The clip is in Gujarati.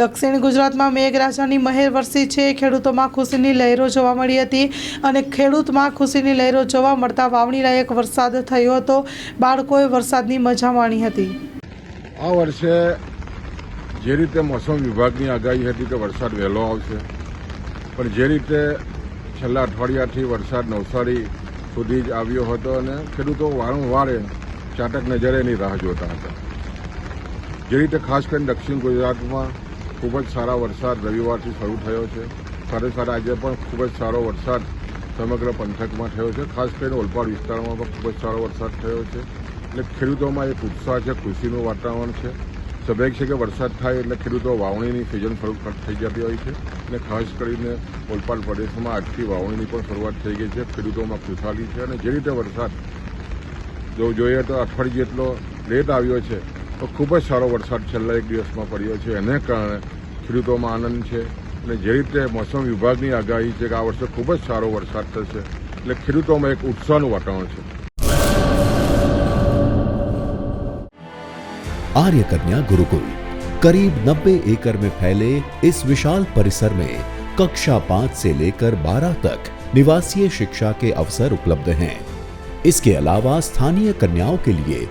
દક્ષિણ ગુજરાતમાં મેઘરાજાની મહેર વરસી છે ખેડૂતોમાં ખુશીની લહેરો જોવા મળી હતી અને ખેડૂતમાં ખુશીની લહેરો જોવા મળતા વાવણીલાયક વરસાદ થયો હતો બાળકોએ વરસાદની મજા માણી હતી આ વર્ષે જે રીતે મોસમ વિભાગની આગાહી હતી કે વરસાદ વહેલો આવશે પણ જે રીતે છેલ્લા અઠવાડિયાથી વરસાદ નવસારી સુધી જ આવ્યો હતો અને ખેડૂતો વારંવાર ચાટક નજરેની રાહ જોતા હતા જે રીતે ખાસ કરીને દક્ષિણ ગુજરાતમાં ખૂબ જ સારા વરસાદ રવિવારથી શરૂ થયો છે સાથે સાથે આજે પણ ખૂબ જ સારો વરસાદ સમગ્ર પંથકમાં થયો છે ખાસ કરીને ઓલપાડ વિસ્તારમાં પણ ખૂબ જ સારો વરસાદ થયો છે એટલે ખેડૂતોમાં એક ઉત્સાહ છે ખુશીનું વાતાવરણ છે સ્વાભાવિક છે કે વરસાદ થાય એટલે ખેડૂતો વાવણીની સિઝન શરૂ થઈ જતી હોય છે અને ખાસ કરીને ઓલપાડ પ્રદેશમાં આજથી વાવણીની પણ શરૂઆત થઈ ગઈ છે ખેડૂતોમાં ખુશહાલી છે અને જે રીતે વરસાદ જો જોઈએ તો અઠવાડિયે જેટલો લેટ આવ્યો છે ખૂબ જ ભારે વરસાદ છલા એક દિવસમાં પડ્યો છે એને કારણે ખિરુતોમાં આનંદ છે અને જે રીતે મોસમ વિભાગની આગાહી છે કે આ વર્ષે ખૂબ જ ભારે વરસાદ થશે એટલે ખિરુતોમાં એક ઉત્સાહનો વાતાવરણ છે આર્યકન્યા ગુરુકુળ करीब 90 એકર મે ફેલાયે ਇਸ વિશાલ પરિસર મે कक्षा 5 સે લેકર 12 તક નિવાસીય શિક્ષણ કે અવસર ઉપલબ્ધ હે ઇસ કે અલાવા સ્થાનિય કન્યાઓ કે લિયે